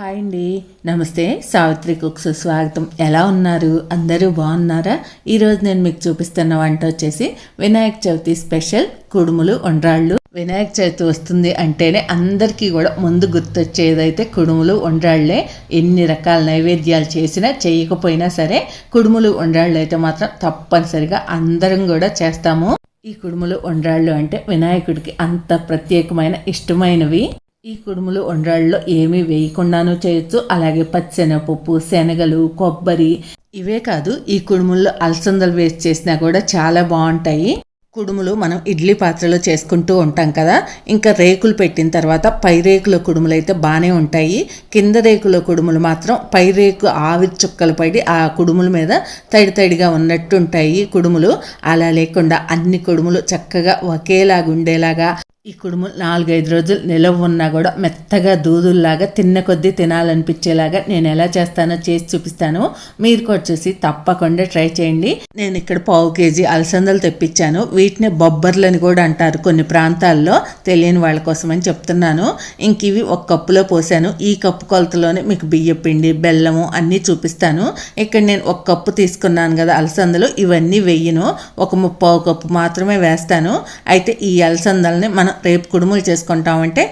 Hi అండి. నమస్తే Savitri cooks స్వాగతం. ఎలా ఉన్నారు? అందరూ బాగున్నారా? ఈరోజు నేను మీకు చూపిస్తున్న వంట వచ్చేసి వినాయక చవితి స్పెషల్ కుడుములు వండ్రాళ్ళు. వినాయక చవితి వస్తుంది అంటేనే అందరికీ కూడా ముందు గుర్తొచ్చేదైతే కుడుములు వండ్రాళ్ళే ఎన్ని రకాల నైవేద్యాలు చేసినా చేయకపోయినా సరే కుడుములు వండ్రాళ్ళు అయితే మాత్రం తప్పనిసరిగా అందరం కూడా చేస్తాము. ఈ కుడుములు వండ్రాళ్ళు అంటే వినాయకుడికి అంత ప్రత్యేకమైన ఇష్టమైనవి. ఈ కుడుములు వండ్రాళ్ళలో ఏమీ వేయకుండానూ చేయొచ్చు. అలాగే పచ్చెనపప్పు శనగలు కొబ్బరి ఇవే కాదు ఈ కుడుముల్లో అలసందలు వేస్ట్ చేసినా కూడా చాలా బాగుంటాయి. కుడుములు మనం ఇడ్లీ పాత్రలో చేసుకుంటూ ఉంటాం కదా. ఇంకా రేకులు పెట్టిన తర్వాత పై రేకుల కుడుములు అయితే బాగానే ఉంటాయి. కింద రేకుల కుడుములు మాత్రం పై రేకు ఆవిరి చుక్కలు పడి ఆ కుడుముల మీద తడి తడిగా ఉన్నట్టు ఉంటాయి కుడుములు. అలా లేకుండా అన్ని కుడుములు చక్కగా ఒకేలాగా ఉండేలాగా ఈ కుడుము నాలుగైదు రోజులు నిలవ ఉన్నా కూడా మెత్తగా దూదుల్లాగా తిన్న కొద్దీ తినాలనిపించేలాగా నేను ఎలా చేస్తానో చేసి చూపిస్తాను. మీరు కూడా చూసి తప్పకుండా ట్రై చేయండి. నేను ఇక్కడ పావు కేజీ అలసందలు తెప్పించాను. వీటిని బొబ్బర్లని కూడా అంటారు కొన్ని ప్రాంతాల్లో. తెలియని వాళ్ళ కోసం అని చెప్తున్నాను. ఇంక ఇవి ఒక కప్పులో పోసాను. ఈ కప్పు కొలతలోనే మీకు బియ్య పిండి బెల్లము అన్నీ చూపిస్తాను. ఇక్కడ నేను ఒక కప్పు తీసుకున్నాను కదా అలసందలు. ఇవన్నీ వెయ్యను. ఒక ముప్పావు కప్పు మాత్రమే వేస్తాను. అయితే ఈ అలసందల్ని మనం రేపు కుడుములు చేసుకుంటామంటే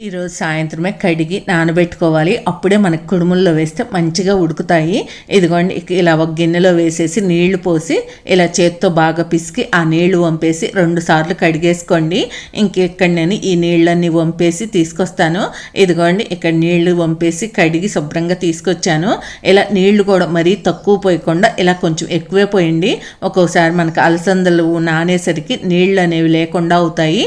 ఈరోజు సాయంత్రమే కడిగి నానబెట్టుకోవాలి. అప్పుడే మనకి కుడుముల్లో వేస్తే మంచిగా ఉడుకుతాయి. ఇదిగోండి ఇలా ఒక గిన్నెలో వేసేసి నీళ్ళు పోసి ఇలా చేత్తో బాగా పిసికి ఆ నీళ్ళు వంపేసి రెండు సార్లు కడిగేసుకోండి. ఇంకెక్కడ నేను ఈ నీళ్ళన్నీ వంపేసి తీసుకొస్తాను. ఇదిగోండి ఇక్కడ నీళ్ళు వంపేసి కడిగి శుభ్రంగా తీసుకొచ్చాను. ఇలా నీళ్ళు కూడా మరీ తక్కువ పోయకుండా ఇలా కొంచెం ఎక్కువే పోయండి. ఒక్కోసారి మనకు అలసందలు నానేసరికి నీళ్ళు అనేవి లేకుండా అవుతాయి.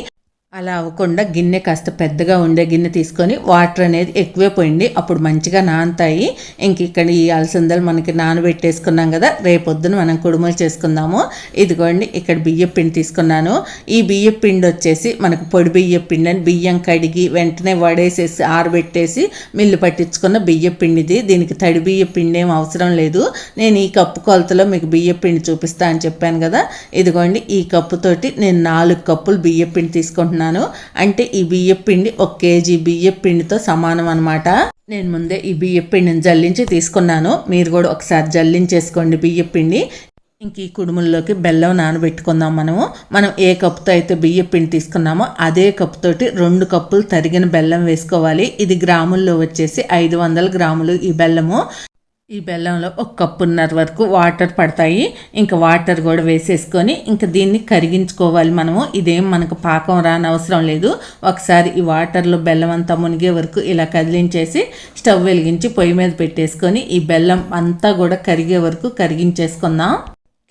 అలా అవ్వకుండా గిన్నె కాస్త పెద్దగా ఉండే గిన్నె తీసుకొని వాటర్ అనేది ఎక్కువే పోయింది. అప్పుడు మంచిగా నానుతాయి. ఇంక ఇక్కడ ఈ అలసందలు మనకి నానబెట్టేసుకున్నాం కదా రేపొద్దున మనం కుడుములు చేసుకుందాము. ఇదిగోండి ఇక్కడ బియ్య పిండి తీసుకున్నాను. ఈ బియ్య పిండి వచ్చేసి మనకు పొడి బియ్య పిండి అని బియ్యం కడిగి వెంటనే వడేసేసి ఆరబెట్టేసి మిల్లు పట్టించుకున్న బియ్య పిండిది. దీనికి తడి బియ్య పిండి ఏం అవసరం లేదు. నేను ఈ కప్పు కొలతలో మీకు బియ్య పిండి చూపిస్తా అని చెప్పాను కదా. ఇదిగోండి ఈ కప్పుతోటి నేను నాలుగు కప్పులు బియ్య పిండి తీసుకుంటున్నాను. అంటే ఈ బియ్య పిండి ఒక కేజీ బియ్య పిండితో సమానం అనమాట నేను ముందే ఈ బియ్య పిండిని జల్లించి తీసుకున్నాను. మీరు కూడా ఒకసారి జల్లించేసుకోండి బియ్య పిండి. ఇంక ఈ కుడుముల్లోకి బెల్లం నానబెట్టుకుందాం మనము. మనం ఏ కప్పుతో అయితే బియ్య పిండి తీసుకున్నామో అదే కప్పుతోటి రెండు కప్పులు తరిగిన బెల్లం వేసుకోవాలి. ఇది గ్రాముల్లో వచ్చేసి ఐదు వందల గ్రాములు ఈ బెల్లము. ఈ బెల్లంలో ఒక కప్పున్నర వరకు వాటర్ పడతాయి. ఇంకా వాటర్ కూడా వేసేసుకొని ఇంకా దీన్ని కరిగించుకోవాలి మనము. ఇదేం మనకు పాకం రాని అవసరం లేదు. ఒకసారి ఈ వాటర్లో బెల్లం అంతా మునిగే వరకు ఇలా కదిలించేసి స్టవ్ వెలిగించి పొయ్యి మీద పెట్టేసుకొని ఈ బెల్లం అంతా కూడా కరిగే వరకు కరిగించేసుకుందాం.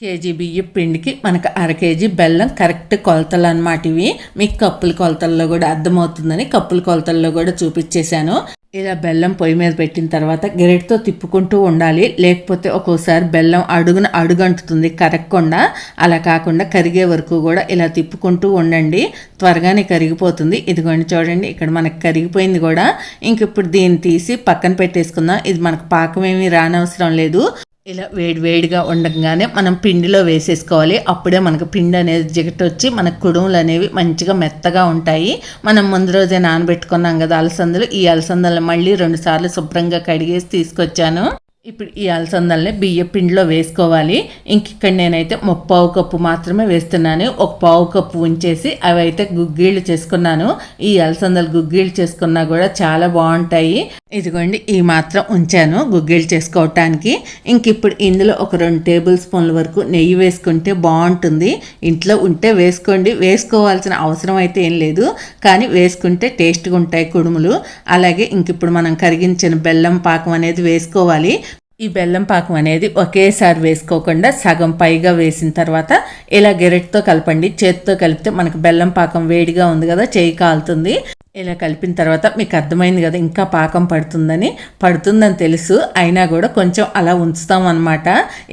కేజీ బియ్యం పిండికి మనకు అర కేజీ బెల్లం కరెక్ట్ కొలతలు అనమాట ఇవి. మీకు కప్పుల కొలతల్లో కూడా అర్థమవుతుందని కప్పుల కొలతల్లో కూడా చూపించేశాను ఇలా బెల్లం పొయ్యి మీద పెట్టిన తర్వాత గెరెట్తో తిప్పుకుంటూ ఉండాలి. లేకపోతే ఒక్కోసారి బెల్లం అడుగున అడుగంటుతుంది కరగకుండా అలా కాకుండా కరిగే వరకు కూడా ఇలా తిప్పుకుంటూ ఉండండి. త్వరగానే కరిగిపోతుంది. ఇదిగోండి చూడండి ఇక్కడ మనకు కరిగిపోయింది కూడా. ఇంక ఇప్పుడు దీన్ని తీసి పక్కన పెట్టేసుకుందాం. ఇది మనకు పాకం ఏమీ రానవసరం లేదు. ఇలా వేడి వేడిగా ఉండగానే మనం పిండిలో వేసేసుకోవాలి. అప్పుడే మనకు పిండి అనేది జిగటొచ్చి వచ్చి కుడుములు అనేవి మంచిగా మెత్తగా ఉంటాయి. మనం ముందు రోజే నానబెట్టుకున్నాం కదా అలసందలు. ఈ అలసందలు మళ్ళీ రెండు సార్లు శుభ్రంగా కడిగేసి తీసుకొచ్చాను. ఇప్పుడు ఈ అలసందల్ని బియ్య పిండిలో వేసుకోవాలి. ఇంక ఇక్కడ నేనైతే ముప్పావు కప్పు మాత్రమే వేస్తున్నాను. ఒక పావు కప్పు ఉంచేసి అవి అయితే గుగ్గీళ్ళు చేసుకున్నాను. ఈ అలసందలు గుగ్గీళ్ళు చేసుకున్నా కూడా చాలా బాగుంటాయి. ఇదిగోండి ఈ మాత్రం ఉంచాను గుగ్గిళ్ళు చేసుకోవటానికి. ఇంక ఇప్పుడు ఇందులో ఒక రెండు టేబుల్ స్పూన్ల వరకు నెయ్యి వేసుకుంటే బాగుంటుంది. ఇంట్లో ఉంటే వేసుకోండి. వేసుకోవాల్సిన అవసరం అయితే ఏం లేదు. కానీ వేసుకుంటే టేస్ట్గా ఉంటాయి కుడుములు. అలాగే ఇంక ఇప్పుడు మనం కరిగించిన బెల్లం పాకం అనేది వేసుకోవాలి. ఈ బెల్లం పాకం అనేది ఒకేసారి వేసుకోకుండా సగం పైగా వేసిన తర్వాత ఇలా గెరెట్తో కలపండి చేతితో కలిపితే మనకు బెల్లం పాకం వేడిగా ఉంది కదా చేయి కాలుతుంది. ఇలా కలిపిన తర్వాత మీకు అర్థమైంది కదా ఇంకా పాకం పడుతుందని. పడుతుందని తెలుసు అయినా కూడా కొంచెం అలా ఉంచుతాం అనమాట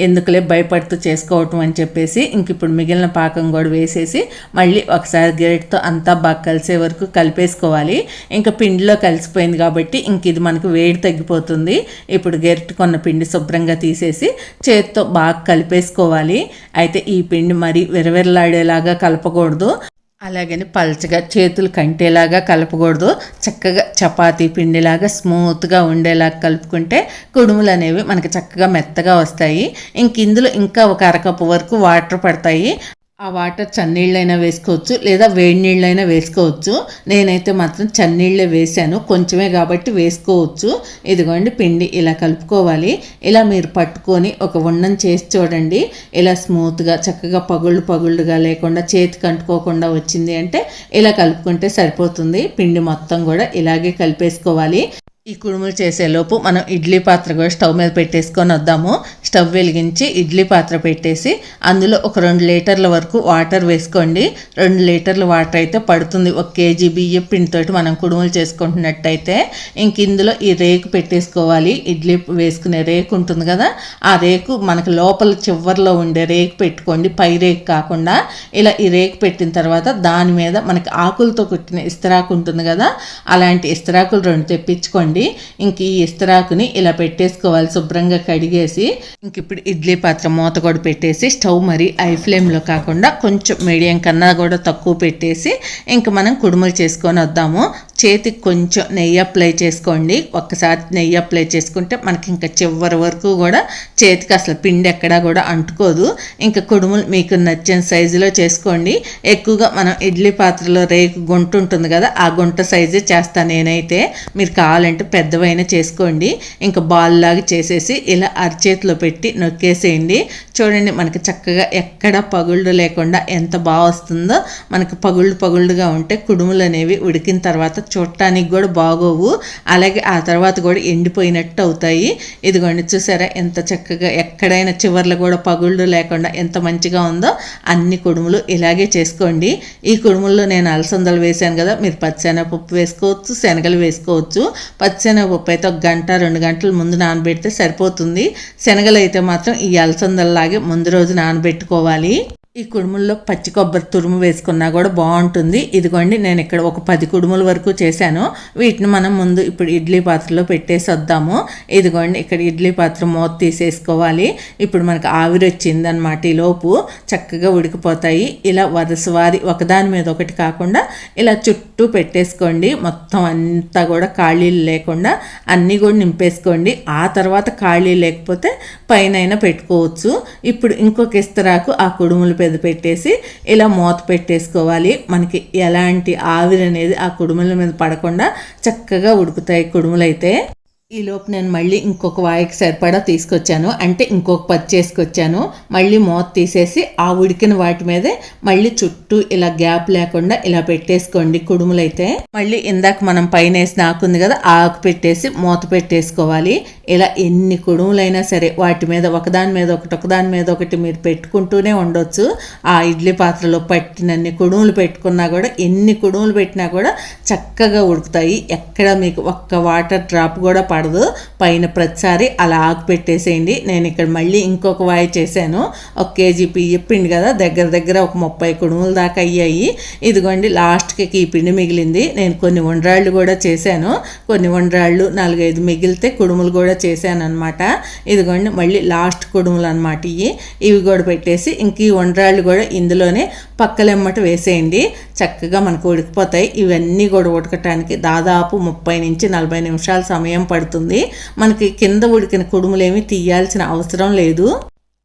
ఎందుకులే భయపడుతూ చేసుకోవటం అని చెప్పేసి ఇంక ఇప్పుడు మిగిలిన పాకం కూడా వేసేసి మళ్ళీ ఒకసారి గ్రేట్తో అంతా బాగా కలిసే వరకు కలిపేసుకోవాలి. ఇంకా పిండిలో కలిసిపోయింది కాబట్టి ఇంక ఇది మనకు వేడి తగ్గిపోతుంది. ఇప్పుడు గెరెట్ కొన్న పిండి శుభ్రంగా తీసేసి చేత్తో బాగా కలిపేసుకోవాలి. అయితే ఈ పిండి మరి విరవిరలాడేలాగా కలపకూడదు. అలాగని పల్చగా చేతులు కంటేలాగా కలపకూడదు. చక్కగా చపాతీ పిండిలాగా స్మూత్గా ఉండేలాగా కలుపుకుంటే కుడుములు అనేవి మనకి చక్కగా మెత్తగా వస్తాయి. ఇంక ఇందులో ఇంకా ఒక అరకప్పు వరకు వాటర్ పడతాయి. ఆ వాటర్ చన్నీళ్ళైనా వేసుకోవచ్చు లేదా వేడి నీళ్ళైనా వేసుకోవచ్చు. నేనైతే మాత్రం చన్నీళ్ళే వేసాను కొంచెమే కాబట్టి వేసుకోవచ్చు. ఇదిగోండి పిండి ఇలా కలుపుకోవాలి. ఇలా మీరు పట్టుకొని ఒక ఉండని చేసి చూడండి. ఇలా స్మూత్గా చక్కగా పగుళ్ళు పగుళ్ళుగా లేకుండా చేతికి అంటుకోకుండా వచ్చింది అంటే ఇలా కలుపుకుంటే సరిపోతుంది. పిండి మొత్తం కూడా ఇలాగే కలిపేసుకోవాలి. ఈ కుడుములు చేసేలోపు మనం ఇడ్లీ పాత్ర కూడా స్టవ్ మీద పెట్టేసుకొని వద్దాము. స్టవ్ వెలిగించి ఇడ్లీ పాత్ర పెట్టేసి అందులో ఒక రెండు లీటర్ల వరకు వాటర్ వేసుకోండి. రెండు లీటర్ల వాటర్ అయితే పడుతుంది. ఒక కేజీ బియ్యం పిండితోటి మనం కుడుములు చేసుకుంటున్నట్టయితే ఇంక ఇందులో ఈ రేకు పెట్టేసుకోవాలి. ఇడ్లీ వేసుకునే రేకు ఉంటుంది కదా ఆ రేకు మనకు లోపల చివరిలో ఉండే రేకు పెట్టుకోండి. పై రేకు కాకుండా ఇలా ఈ రేకు పెట్టిన తర్వాత దాని మీద మనకి ఆకులతో కుట్టిన ఇస్తరాకు ఉంటుంది కదా అలాంటి ఇస్తరాకులు రెండు తెప్పించుకోండి. పెట్టుకోండి ఇంక ఈ ఇస్తరాకుని ఇలా పెట్టేసుకోవాలి శుభ్రంగా కడిగేసి. ఇంక ఇప్పుడు ఇడ్లీ పాత్ర మూత కూడా పెట్టేసి స్టవ్ మరి ఐ ఫ్లేమ్లో కాకుండా కొంచెం మీడియం కన్నా కూడా తక్కువ పెట్టేసి ఇంక మనం కుడుములు చేసుకొని వద్దాము. చేతికి కొంచెం నెయ్యి అప్లై చేసుకోండి. ఒక్కసారి నెయ్యి అప్లై చేసుకుంటే మనకి ఇంకా చివరి వరకు కూడా చేతికి అసలు పిండి ఎక్కడా కూడా అంటుకోదు. ఇంకా కుడుములు మీకు నచ్చిన సైజులో చేసుకోండి. ఎక్కువగా మనం ఇడ్లీ పాత్రలో రేకు గుంట ఉంటుంది కదా ఆ గుంట సైజే చేస్తాను నేనైతే. మీరు కావాలంటే పెద్దవైనా చేసుకోండి. ఇంకా బాల్ లాగా చేసేసి ఇలా అరచేతిలో పెట్టి నొక్కేసేయండి. చూడండి మనకి చక్కగా ఎక్కడ పగుళ్ళు లేకుండా ఎంత బాగా వస్తుందో మనకి పగుళ్ళు పగుళ్ళుగా ఉంటే కుడుములు అనేవి ఉడికిన తర్వాత చూడటానికి కూడా బాగోవు. అలాగే ఆ తర్వాత కూడా ఎండిపోయినట్టు అవుతాయి. ఇదిగోండి చూసారా ఎంత చక్కగా ఎక్కడైనా చివర్లు కూడా పగుళ్ళు లేకుండా ఎంత మంచిగా ఉందో అన్ని కుడుములు ఇలాగే చేసుకోండి. ఈ కుడుముల్లో నేను అలసందలు వేశాను కదా మీరు పచ్చెనగపప్పు వేసుకోవచ్చు శనగలు వేసుకోవచ్చు. పచ్చెనగపప్పు అయితే ఒక గంట రెండు గంటల ముందు నానబెడితే సరిపోతుంది. శనగలు అయితే మాత్రం ఈ అలసందల్లాగే ముందు రోజు నానబెట్టుకోవాలి. ఈ కుడుముల్లో పచ్చి కొబ్బరి తురుము వేసుకున్నా కూడా బాగుంటుంది. ఇదిగోండి నేను ఇక్కడ ఒక పది కుడుముల వరకు చేశాను. వీటిని మనం ముందు ఇప్పుడు ఇడ్లీ పాత్రలో పెట్టేసి వద్దాము ఇదిగోండి ఇక్కడ ఇడ్లీ పాత్ర మూత తీసేసుకోవాలి. ఇప్పుడు మనకు ఆవిరి వచ్చిందనమాట ఈ లోపు. చక్కగా ఉడికిపోతాయి. ఇలా వరుసవారి ఒకదాని మీద ఒకటి కాకుండా ఇలా చుట్టూ పెట్టేసుకోండి. మొత్తం అంతా కూడా ఖాళీలు లేకుండా అన్నీ కూడా నింపేసుకోండి. ఆ తర్వాత ఖాళీ లేకపోతే పైన పెట్టుకోవచ్చు. ఇప్పుడు ఇంకొక ఇస్తరాకు ఆ కుడుములు పెద్ద పెట్టేసి ఇలా మూత పెట్టేసుకోవాలి. మనకి ఎలాంటి ఆవిరి అనేది ఆ కుడుముల మీద పడకుండా చక్కగా ఉడుకుతాయి కుడుములు అయితే ఈలోపు నేను మళ్ళీ ఇంకొక వాయికి సరిపడా తీసుకొచ్చాను. అంటే ఇంకొక పచ్చి చేసుకొచ్చాను. మళ్ళీ మూత తీసేసి ఆ ఉడికిన వాటి మీదే మళ్ళీ చుట్టూ ఇలా గ్యాప్ లేకుండా ఇలా పెట్టేసుకోండి కుడుములైతే. మళ్ళీ ఇందాక మనం పైన వేసిన ఆకుంది కదా ఆకు పెట్టేసి మూత పెట్టేసుకోవాలి. ఇలా ఎన్ని కుడుములైనా సరే వాటి మీద ఒకదాని మీద ఒకటి ఒకదాని మీద ఒకటి మీరు పెట్టుకుంటూనే ఉండొచ్చు. ఆ ఇడ్లీ పాత్రలో పట్టినన్ని కుడుములు పెట్టుకున్నా కూడా ఎన్ని కుడుములు పెట్టినా కూడా చక్కగా ఉడుకుతాయి. ఎక్కడ మీకు ఒక్క వాటర్ డ్రాప్ కూడా పడదు పైన ప్రతిసారి అలా ఆకు పెట్టేసేయండి. నేను ఇక్కడ మళ్ళీ ఇంకొక వాయి చేశాను. ఒక కేజీ బియ్య పిండి కదా దగ్గర దగ్గర ఒక ముప్పై కుడుముల దాకా అయ్యాయి. ఇదిగోండి లాస్ట్కి ఈ పిండి మిగిలింది. నేను కొన్ని వండ్రాళ్ళు కూడా చేశాను. కొన్ని వండ్రాళ్ళు నాలుగైదు మిగిలితే కుడుములు కూడా చేశాను అనమాట ఇదిగోండి మళ్ళీ లాస్ట్ కుడుములు అనమాట ఇవి ఇవి కూడా పెట్టేసి ఇంక ఈ వండ్రాళ్ళు కూడా ఇందులోనే పక్కలెమ్మట వేసేయండి. చక్కగా మనకు ఉడికిపోతాయి. ఇవన్నీ కూడా ఉడకటానికి దాదాపు ముప్పై నుంచి నలభై నిమిషాల సమయం పడుతుంది. పడుతుంది. మనకి కింద ఉడికిన కుడుములేమి తీయాల్సిన అవసరం లేదు.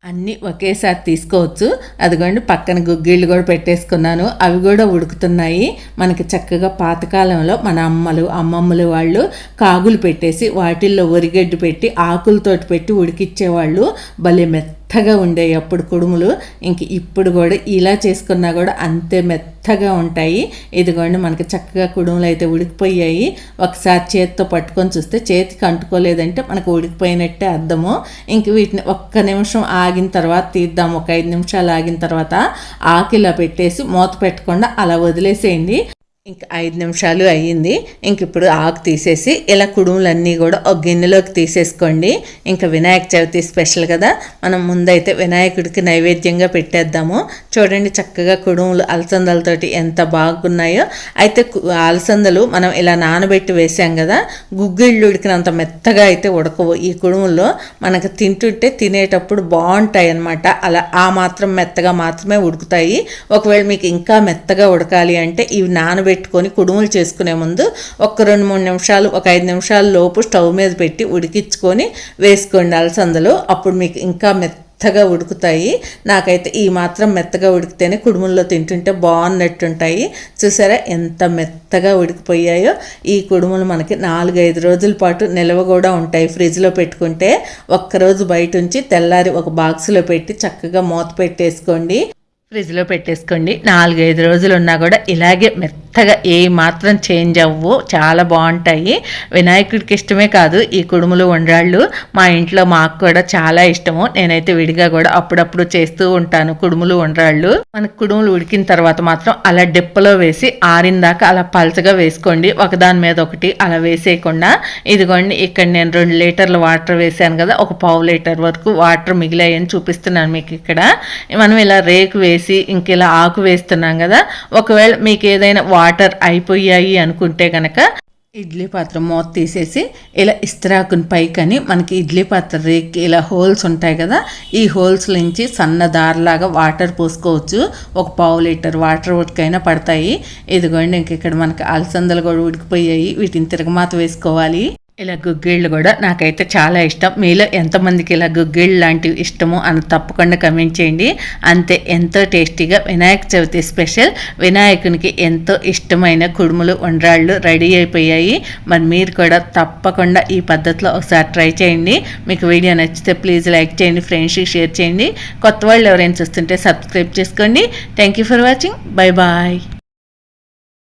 అన్నీ ఒకేసారి తీసుకోవచ్చు. అదిగోండి పక్కన గుగ్గిళ్ళు కూడా పెట్టేసుకున్నాను. అవి కూడా ఉడుకుతున్నాయి. మనకి చక్కగా పాతకాలంలో మన అమ్మలు అమ్మమ్మలు వాళ్ళు కాగులు పెట్టేసి వాటిల్లో ఒరిగడ్డు పెట్టి ఆకులతోటి పెట్టి ఉడికిచ్చేవాళ్ళు. భలే మెత్త మెత్తగా ఉండేవి అప్పుడు కుడుములు. ఇంక ఇప్పుడు కూడా ఇలా చేసుకున్నా కూడా అంతే మెత్తగా ఉంటాయి. ఇదిగోండి మనకి చక్కగా కుడుములు అయితే ఉడికిపోయాయి. ఒకసారి చేతితో పట్టుకొని చూస్తే చేతికి అంటుకోలేదంటే మనకు ఉడికిపోయినట్టే అర్థము. ఇంక వీటిని ఒక్క నిమిషం ఆగిన తర్వాత తీద్దాం. ఒక ఐదు నిమిషాలు ఆగిన తర్వాత ఆకిలా పెట్టేసి మూత పెట్టకుండా అలా వదిలేసేయండి. ఇంకా ఐదు నిమిషాలు అయ్యింది. ఇంక ఇప్పుడు ఆకు తీసేసి ఇలా కుడుములన్నీ కూడా ఒక గిన్నెలోకి తీసేసుకోండి. ఇంకా వినాయక చవితి స్పెషల్ కదా. మనం ముందైతే వినాయకుడికి నైవేద్యంగా పెట్టేద్దాము. చూడండి చక్కగా కుడుములు అలసందలతోటి ఎంత బాగున్నాయో. అయితే అలసందలు మనం ఇలా నానబెట్టి వేసాం కదా. గుగ్గిళ్ళు ఉడికినంత మెత్తగా అయితే ఉడకవు. ఈ కుడుముల్లో మనకు తింటుంటే తినేటప్పుడు బాగుంటాయి అన్నమాట అలా ఆ మాత్రం మెత్తగా మాత్రమే ఉడుకుతాయి. ఒకవేళ మీకు ఇంకా మెత్తగా ఉడకాలి అంటే ఇవి నానబెట్టి పెట్టుకొని కుడుములు చేసుకునే ముందు ఒక రెండు మూడు నిమిషాలు ఒక ఐదు నిమిషాల లోపు స్టవ్ మీద పెట్టి ఉడికించుకొని వేసుకోండి అలసందలు. అప్పుడు మీకు ఇంకా మెత్తగా ఉడుకుతాయి. నాకైతే ఈ మాత్రం మెత్తగా ఉడికితేనే కుడుముల్లో తింటుంటే బాగున్నట్టుంటాయి. చూసారా ఎంత మెత్తగా ఉడికిపోయాయో. ఈ కుడుములు మనకి నాలుగైదు రోజుల పాటు నిల్వ కూడా ఉంటాయి ఫ్రిడ్జ్లో పెట్టుకుంటే. ఒక్కరోజు బయట ఉంచి తెల్లారి ఒక బాక్స్లో పెట్టి చక్కగా మూత పెట్టేసుకోండి. ఫ్రిడ్జ్లో పెట్టేసుకోండి. నాలుగైదు రోజులు ఉన్నా కూడా ఇలాగే మెత్తగా ఏ మాత్రం చేంజ్ అవ్వు చాలా బాగుంటాయి. వినాయకుడికి ఇష్టమే కాదు ఈ కుడుములు వండ్రాళ్ళు మా ఇంట్లో మాకు కూడా చాలా ఇష్టము. నేనైతే విడిగా కూడా అప్పుడప్పుడు చేస్తూ ఉంటాను కుడుములు వండ్రాళ్ళు మనకు కుడుములు ఉడికిన తర్వాత మాత్రం అలా డెప్పలో వేసి ఆరిందాక అలా పలచగా వేసుకోండి. ఒకదాని మీద ఒకటి అలా వేసేయకుండా. ఇదిగోండి ఇక్కడ నేను రెండు లీటర్ల వాటర్ వేసాను కదా ఒక పావు లీటర్ వరకు వాటర్ మిగిలాయని చూపిస్తున్నాను మీకు ఇక్కడ. మనం ఇలా రేకు వేసి వేసి ఇంక ఇలా ఆకు వేస్తున్నాం కదా ఒకవేళ మీకు ఏదైనా వాటర్ అయిపోయాయి అనుకుంటే కనుక ఇడ్లీ పాత్ర మూత తీసేసి ఇలా ఇస్త్రాకుని పైకని మనకి ఇడ్లీ పాత్ర రేక్కి ఇలా హోల్స్ ఉంటాయి కదా ఈ హోల్స్ నుంచి సన్న దారిలాగా వాటర్ పోసుకోవచ్చు. ఒక పావు లీటర్ వాటర్ ఉడికైనా పడతాయి. ఇదిగోండి ఇంక ఇక్కడ మనకి అలసందలు కూడా ఉడికిపోయాయి. వీటిని తిరగమాత వేసుకోవాలి. ఇలా గుగ్గిళ్ళు కూడా నాకైతే చాలా ఇష్టం. మీలో ఎంతమందికి ఇలా గుగ్గిళ్ళు లాంటివి ఇష్టమో అని తప్పకుండా కమెంట్ చేయండి. అంతే ఎంతో టేస్టీగా వినాయక చవితి స్పెషల్. వినాయకునికి ఎంతో ఇష్టమైన కుడుములు వండ్రాళ్ళు రెడీ అయిపోయాయి. మరి మీరు కూడా తప్పకుండా ఈ పద్ధతిలో ఒకసారి ట్రై చేయండి. మీకు వీడియో నచ్చితే ప్లీజ్ లైక్ చేయండి ఫ్రెండ్స్కి షేర్ చేయండి. కొత్త వాళ్ళు ఎవరైనా చూస్తుంటే సబ్స్క్రైబ్ చేసుకోండి. Thank you for watching bye bye